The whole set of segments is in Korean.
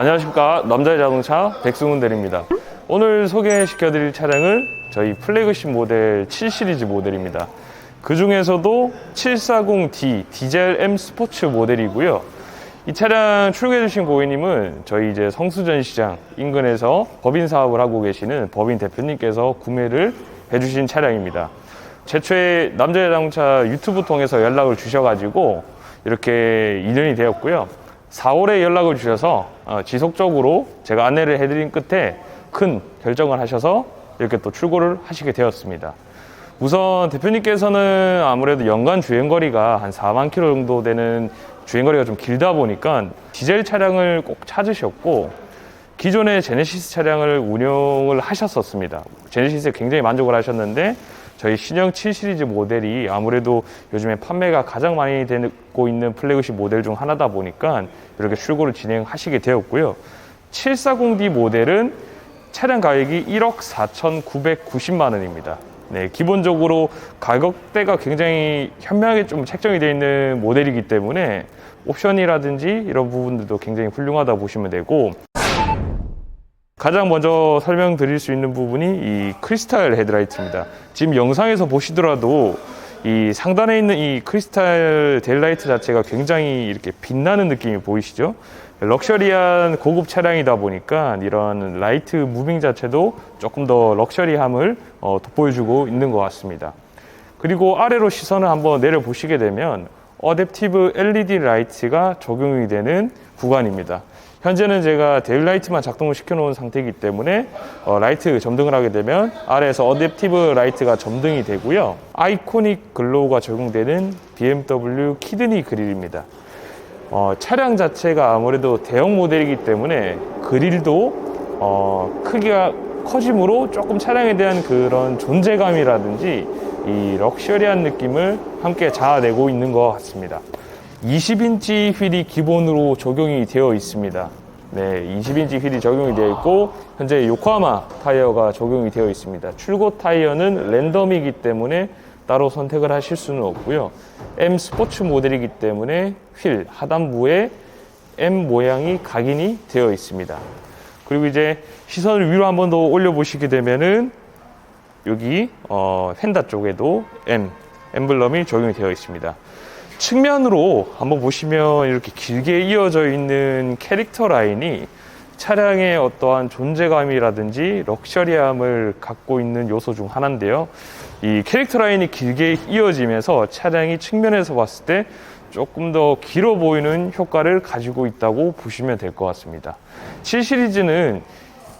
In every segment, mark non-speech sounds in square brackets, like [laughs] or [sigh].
안녕하십니까. 남자의 자동차 백승훈 대리입니다. 오늘 소개시켜 드릴 차량은 저희 플래그십 모델 7 시리즈 모델입니다. 그 중에서도 740D 디젤 M 스포츠 모델이고요. 이 차량 출고해 주신 고객님은 저희 이제 성수전 시장 인근에서 법인 사업을 하고 계시는 법인 대표님께서 구매를 해 주신 차량입니다. 최초에 남자의 자동차 유튜브 통해서 연락을 주셔가지고 이렇게 인연이 되었고요 4월에 연락을 주셔서 어, 지속적으로 제가 안내를 해드린 끝에 큰 결정을 하셔서 이렇게 또 출고를 하시게 되었습니다. 우선 대표님께서는 아무래도 연간 주행거리가 한 4만 킬로 정도 되는 주행거리가 좀 길다 보니까 디젤 차량을 꼭 찾으셨고 기존의 제네시스 차량을 운영을 하셨었습니다. 제네시스에 굉장히 만족을 하셨는데 저희 신형 7 시리즈 모델이 아무래도 요즘에 판매가 가장 많이 되고 있는 플래그십 모델 중 하나다 보니까 이렇게 출고를 진행하시게 되었고요. 740D 모델은 차량 가격이 1억 4,990만 원입니다. 네, 기본적으로 가격대가 굉장히 현명하게 좀 책정이 되어 있는 모델이기 때문에 옵션이라든지 이런 부분들도 굉장히 훌륭하다 보시면 되고 가장 먼저 설명드릴 수 있는 부분이 이 크리스탈 헤드라이트입니다. 지금 영상에서 보시더라도 이 상단에 있는 이 크리스탈 델라이트 자체가 굉장히 이렇게 빛나는 느낌이 보이시죠? 럭셔리한 고급 차량이다 보니까 이런 라이트 무빙 자체도 조금 더 럭셔리함을 어, 돋보여주고 있는 것 같습니다. 그리고 아래로 시선을 한번 내려 보시게 되면 어댑티브 LED 라이트가 적용이 되는 구간입니다. 현재는 제가 데일 라이트만 작동을 시켜놓은 상태이기 때문에 어, 라이트 점등을 하게 되면 아래에서 어댑티브 라이트가 점등이 되고요. 아이코닉 글로우가 적용되는 BMW 키드니 그릴입니다. 어, 차량 자체가 아무래도 대형 모델이기 때문에 그릴도 어, 크기가 커짐으로 조금 차량에 대한 그런 존재감이라든지 이 럭셔리한 느낌을 함께 자아내고 있는 것 같습니다. 20인치 휠이 기본으로 적용이 되어 있습니다. 네, 20인치 휠이 적용이 되어 있고 현재 요코하마 타이어가 적용이 되어 있습니다. 출고 타이어는 랜덤이기 때문에 따로 선택을 하실 수는 없고요. M 스포츠 모델이기 때문에 휠 하단부에 M 모양이 각인이 되어 있습니다. 그리고 이제 시선을 위로 한 번 더 올려 보시게 되면은 여기 어, 펜다 쪽에도 M 엠블럼이 적용이 되어 있습니다. 측면으로 한번 보시면 이렇게 길게 이어져 있는 캐릭터 라인이 차량의 어떠한 존재감이라든지 럭셔리함을 갖고 있는 요소 중 하나인데요. 이 캐릭터 라인이 길게 이어지면서 차량이 측면에서 봤을 때 조금 더 길어 보이는 효과를 가지고 있다고 보시면 될 것 같습니다. 7 시리즈는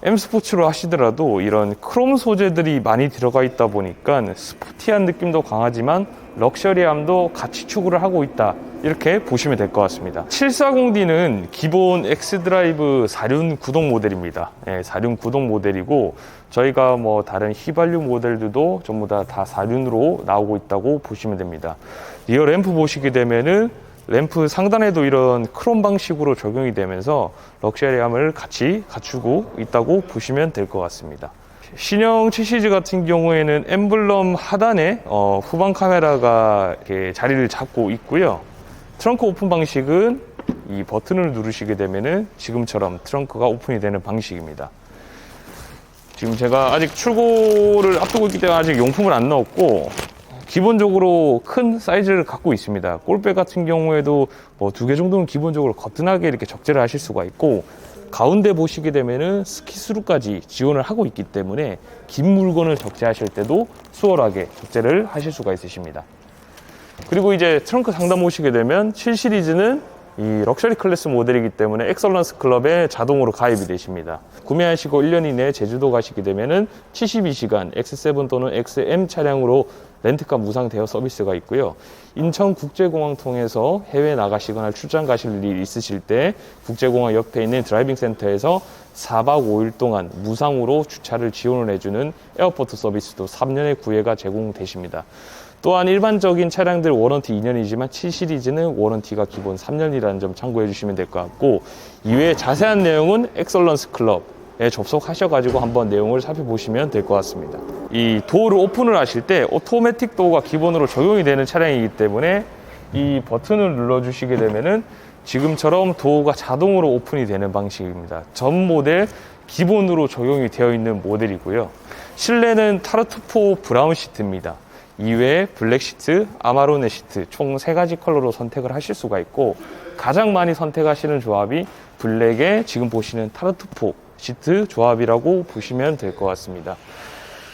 M 스포츠로 하시더라도 이런 크롬 소재들이 많이 들어가 있다 보니까 스포티한 느낌도 강하지만 럭셔리함도 같이 추구를 하고 있다. 이렇게 보시면 될 것 같습니다. 740D는 기본 X드라이브 4륜 구동 모델입니다. 예, 4륜 구동 모델이고 저희가 뭐 다른 휘발유 모델들도 전부 다 다 4륜으로 나오고 있다고 보시면 됩니다. 리어 램프 보시게 되면은 램프 상단에도 이런 크롬 방식으로 적용이 되면서 럭셔리함을 같이 갖추고 있다고 보시면 될 것 같습니다. 신형 7시즈 같은 경우에는 엠블럼 하단에 어, 후방 카메라가 이렇게 자리를 잡고 있고요. 트렁크 오픈 방식은 이 버튼을 누르시게 되면은 지금처럼 트렁크가 오픈이 되는 방식입니다. 지금 제가 아직 출고를 앞두고 있기 때문에 아직 용품을 안 넣었고 기본적으로 큰 사이즈를 갖고 있습니다. 골백 같은 경우에도 뭐 두 개 정도는 기본적으로 거뜬하게 이렇게 적재를 하실 수가 있고 가운데 보시게 되면은 스키스루까지 지원을 하고 있기 때문에 긴 물건을 적재하실 때도 수월하게 적재를 하실 수가 있으십니다. 그리고 이제 트렁크 상단 보시게 되면 7 시리즈는 이 럭셔리 클래스 모델이기 때문에 엑설런스 클럽에 자동으로 가입이 되십니다. 구매하시고 1년 이내에 제주도 가시게 되면은 72시간 X7 또는 XM 차량으로 렌트카 무상 대여 서비스가 있고요. 인천국제공항 통해서 해외 나가시거나 출장 가실 일 있으실 때 국제공항 옆에 있는 드라이빙 센터에서 4박 5일 동안 무상으로 주차를 지원을 해주는 에어포트 서비스도 3년의 구애가 제공되십니다. 또한 일반적인 차량들 워런티 2년이지만 7 시리즈는 워런티가 기본 3년이라는 점 참고해 주시면 될 것 같고 이외에 자세한 내용은 엑설런스 클럽에 접속하셔가지고 한번 내용을 살펴보시면 될 것 같습니다. 이 도어를 오픈을 하실 때 오토매틱 도어가 기본으로 적용이 되는 차량이기 때문에 이 버튼을 눌러주시게 되면은 지금처럼 도어가 자동으로 오픈이 되는 방식입니다. 전 모델 기본으로 적용이 되어 있는 모델이고요. 실내는 타르투포 브라운 시트입니다. 이외에 블랙 시트, 아마로네 시트 총 세 가지 컬러로 선택을 하실 수가 있고 가장 많이 선택하시는 조합이 블랙에 지금 보시는 타르투포 시트 조합이라고 보시면 될 것 같습니다.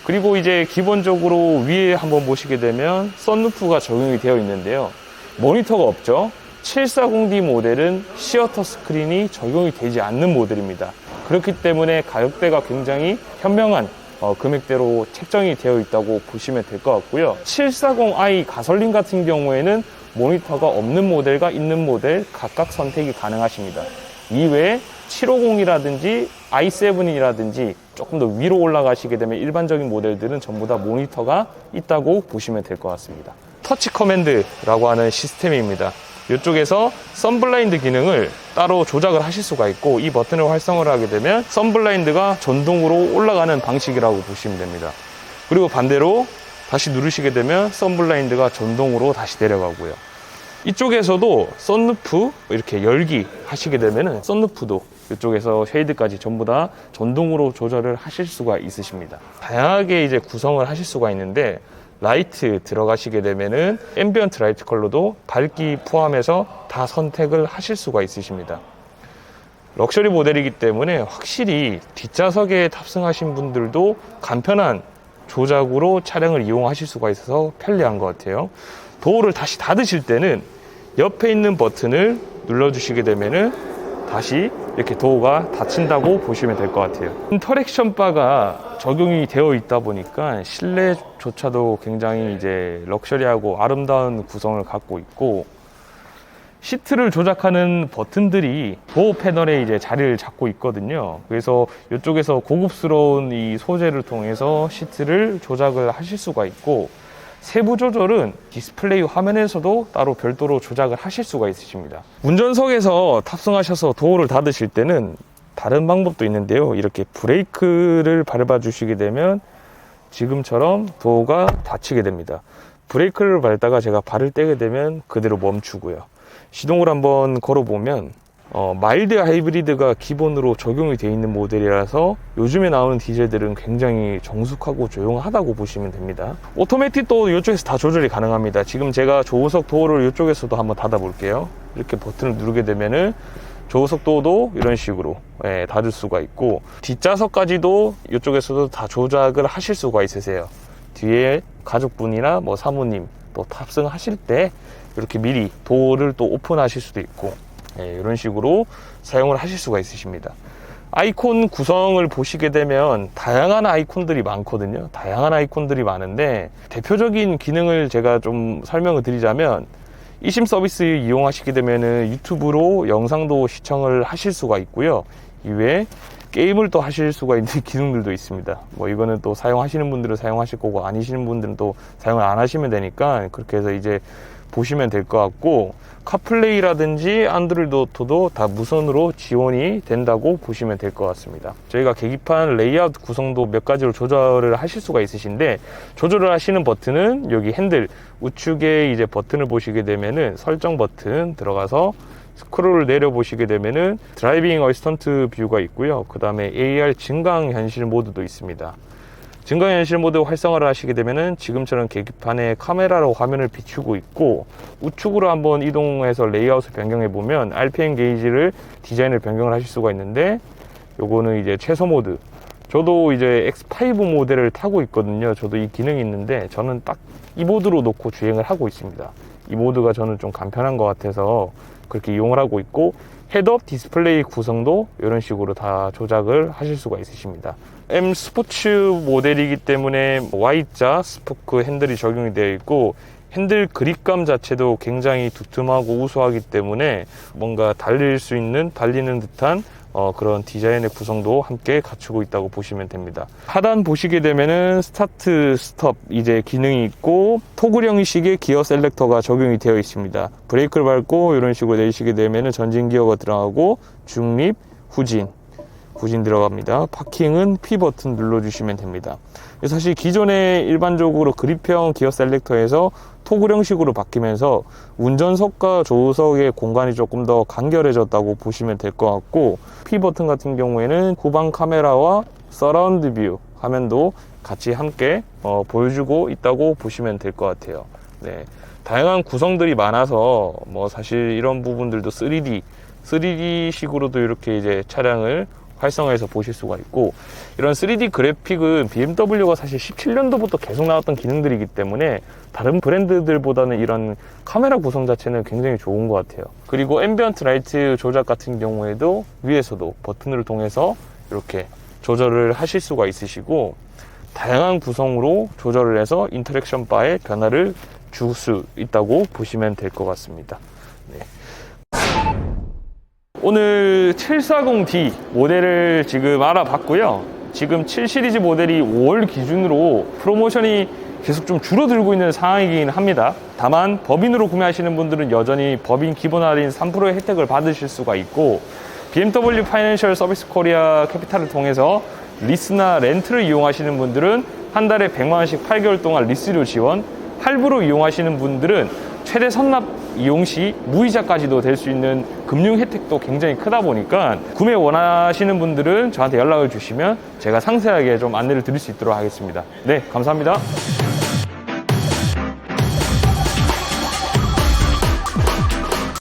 그리고 이제 기본적으로 위에 한번 보시게 되면 썬루프가 적용이 되어 있는데요. 모니터가 없죠. 740D 모델은 시어터 스크린이 적용이 되지 않는 모델입니다. 그렇기 때문에 가격대가 굉장히 현명한 어, 금액대로 책정이 되어 있다고 보시면 될 것 같고요. 740i 가솔린 같은 경우에는 모니터가 없는 모델과 있는 모델 각각 선택이 가능하십니다. 이외에 750이라든지 i7이라든지 조금 더 위로 올라가시게 되면 일반적인 모델들은 전부 다 모니터가 있다고 보시면 될 것 같습니다. 터치 커맨드라고 하는 시스템입니다. 이쪽에서 선블라인드 기능을 따로 조작을 하실 수가 있고 이 버튼을 활성화를 하게 되면 선블라인드가 전동으로 올라가는 방식이라고 보시면 됩니다. 그리고 반대로 다시 누르시게 되면 선블라인드가 전동으로 다시 내려가고요. 이쪽에서도 썬루프 이렇게 열기 하시게 되면은 썬루프도 이쪽에서 쉐이드까지 전부 다 전동으로 조절을 하실 수가 있으십니다. 다양하게 이제 구성을 하실 수가 있는데 라이트 들어가시게 되면은 앰비언트 라이트 컬러도 밝기 포함해서 다 선택을 하실 수가 있으십니다. 럭셔리 모델이기 때문에 확실히 뒷좌석에 탑승하신 분들도 간편한 조작으로 차량을 이용하실 수가 있어서 편리한 것 같아요. 도어를 다시 닫으실 때는 옆에 있는 버튼을 눌러주시게 되면은 다시 이렇게 도어가 닫힌다고 보시면 될 것 같아요. 인터랙션 바가 적용이 되어 있다 보니까 실내조차도 굉장히 이제 럭셔리하고 아름다운 구성을 갖고 있고 시트를 조작하는 버튼들이 도어 패널에 이제 자리를 잡고 있거든요. 그래서 이쪽에서 고급스러운 이 소재를 통해서 시트를 조작을 하실 수가 있고 세부 조절은 디스플레이 화면에서도 따로 별도로 조작을 하실 수가 있으십니다. 운전석에서 탑승하셔서 도어를 닫으실 때는 다른 방법도 있는데요. 이렇게 브레이크를 밟아 주시게 되면 지금처럼 도어가 닫히게 됩니다. 브레이크를 밟다가 제가 발을 떼게 되면 그대로 멈추고요. 시동을 한번 걸어보면 어, 마일드 하이브리드가 기본으로 적용이 되어 있는 모델이라서 요즘에 나오는 디젤들은 굉장히 정숙하고 조용하다고 보시면 됩니다. 오토매틱도 이쪽에서 다 조절이 가능합니다. 지금 제가 조우석 도어를 이쪽에서도 한번 닫아 볼게요. 이렇게 버튼을 누르게 되면은 조우석 도어도 이런 식으로 예, 닫을 수가 있고 뒷좌석까지도 이쪽에서도 다 조작을 하실 수가 있으세요. 뒤에 가족분이나 뭐 사모님 또 탑승하실 때 이렇게 미리 도어를 또 오픈하실 수도 있고 예, 이런 식으로 사용을 하실 수가 있으십니다. 아이콘 구성을 보시게 되면 다양한 아이콘들이 많거든요. 다양한 아이콘들이 많은데 대표적인 기능을 제가 좀 설명을 드리자면 이심 서비스 이용하시게 되면은 유튜브로 영상도 시청을 하실 수가 있고요. 이외에 게임을 또 하실 수가 있는 [laughs] 기능들도 있습니다. 뭐 이거는 또 사용하시는 분들은 사용하실 거고 아니시는 분들은 또 사용을 안 하시면 되니까 그렇게 해서 이제 보시면 될 것 같고 카플레이라든지 안드로이드 오토도 다 무선으로 지원이 된다고 보시면 될 것 같습니다. 저희가 계기판 레이아웃 구성도 몇 가지로 조절을 하실 수가 있으신데 조절을 하시는 버튼은 여기 핸들 우측에 이제 버튼을 보시게 되면은 설정 버튼 들어가서 스크롤을 내려 보시게 되면은 드라이빙 어시스턴트 뷰가 있고요. 그 다음에 AR 증강 현실 모드도 있습니다. 증강현실 모드 활성화를 하시게 되면은 지금처럼 계기판에 카메라로 화면을 비추고 있고 우측으로 한번 이동해서 레이아웃을 변경해 보면 RPM 게이지를 디자인을 변경을 하실 수가 있는데 요거는 이제 최소 모드. 저도 이제 X5 모델을 타고 있거든요. 저도 이 기능이 있는데 저는 딱 이 모드로 놓고 주행을 하고 있습니다. 이 모드가 저는 좀 간편한 것 같아서 그렇게 이용을 하고 있고 헤드업 디스플레이 구성도 이런 식으로 다 조작을 하실 수가 있으십니다. M 스포츠 모델이기 때문에 Y자 스포크 핸들이 적용이 되어 있고 핸들 그립감 자체도 굉장히 두툼하고 우수하기 때문에 뭔가 달릴 수 있는 달리는 듯한 어, 그런 디자인의 구성도 함께 갖추고 있다고 보시면 됩니다. 하단 보시게 되면은 스타트, 스톱 이제 기능이 있고 토글 형식의 기어 셀렉터가 적용이 되어 있습니다. 브레이크를 밟고 이런 식으로 내리시게 되면은 전진 기어가 들어가고 중립, 후진 후진 들어갑니다. 파킹은 P 버튼 눌러주시면 됩니다. 사실 기존에 일반적으로 그립형 기어 셀렉터에서 토글 형식으로 바뀌면서 운전석과 조석의 공간이 조금 더 간결해졌다고 보시면 될 것 같고 P 버튼 같은 경우에는 후방 카메라와 서라운드 뷰 화면도 같이 함께 어, 보여주고 있다고 보시면 될 것 같아요. 네. 다양한 구성들이 많아서 뭐 사실 이런 부분들도 3D, 3D식으로도 이렇게 이제 차량을 활성화해서 보실 수가 있고 이런 3D 그래픽은 BMW가 사실 17년도부터 계속 나왔던 기능들이기 때문에 다른 브랜드들보다는 이런 카메라 구성 자체는 굉장히 좋은 것 같아요. 그리고 앰비언트 라이트 조작 같은 경우에도 위에서도 버튼을 통해서 이렇게 조절을 하실 수가 있으시고 다양한 구성으로 조절을 해서 인터랙션 바에 변화를 줄 수 있다고 보시면 될 것 같습니다. 네. 오늘 740D 모델을 지금 알아봤고요. 지금 7 시리즈 모델이 5월 기준으로 프로모션이 계속 좀 줄어들고 있는 상황이긴 합니다. 다만 법인으로 구매하시는 분들은 여전히 법인 기본 할인 3%의 혜택을 받으실 수가 있고 BMW 파이낸셜 서비스 코리아 캐피탈을 통해서 리스나 렌트를 이용하시는 분들은 한 달에 100만 원씩 8개월 동안 리스료 지원, 할부로 이용하시는 분들은 최대 선납 이용 시 무이자까지도 될 수 있는 금융 혜택도 굉장히 크다 보니까 구매 원하시는 분들은 저한테 연락을 주시면 제가 상세하게 좀 안내를 드릴 수 있도록 하겠습니다. 네, 감사합니다.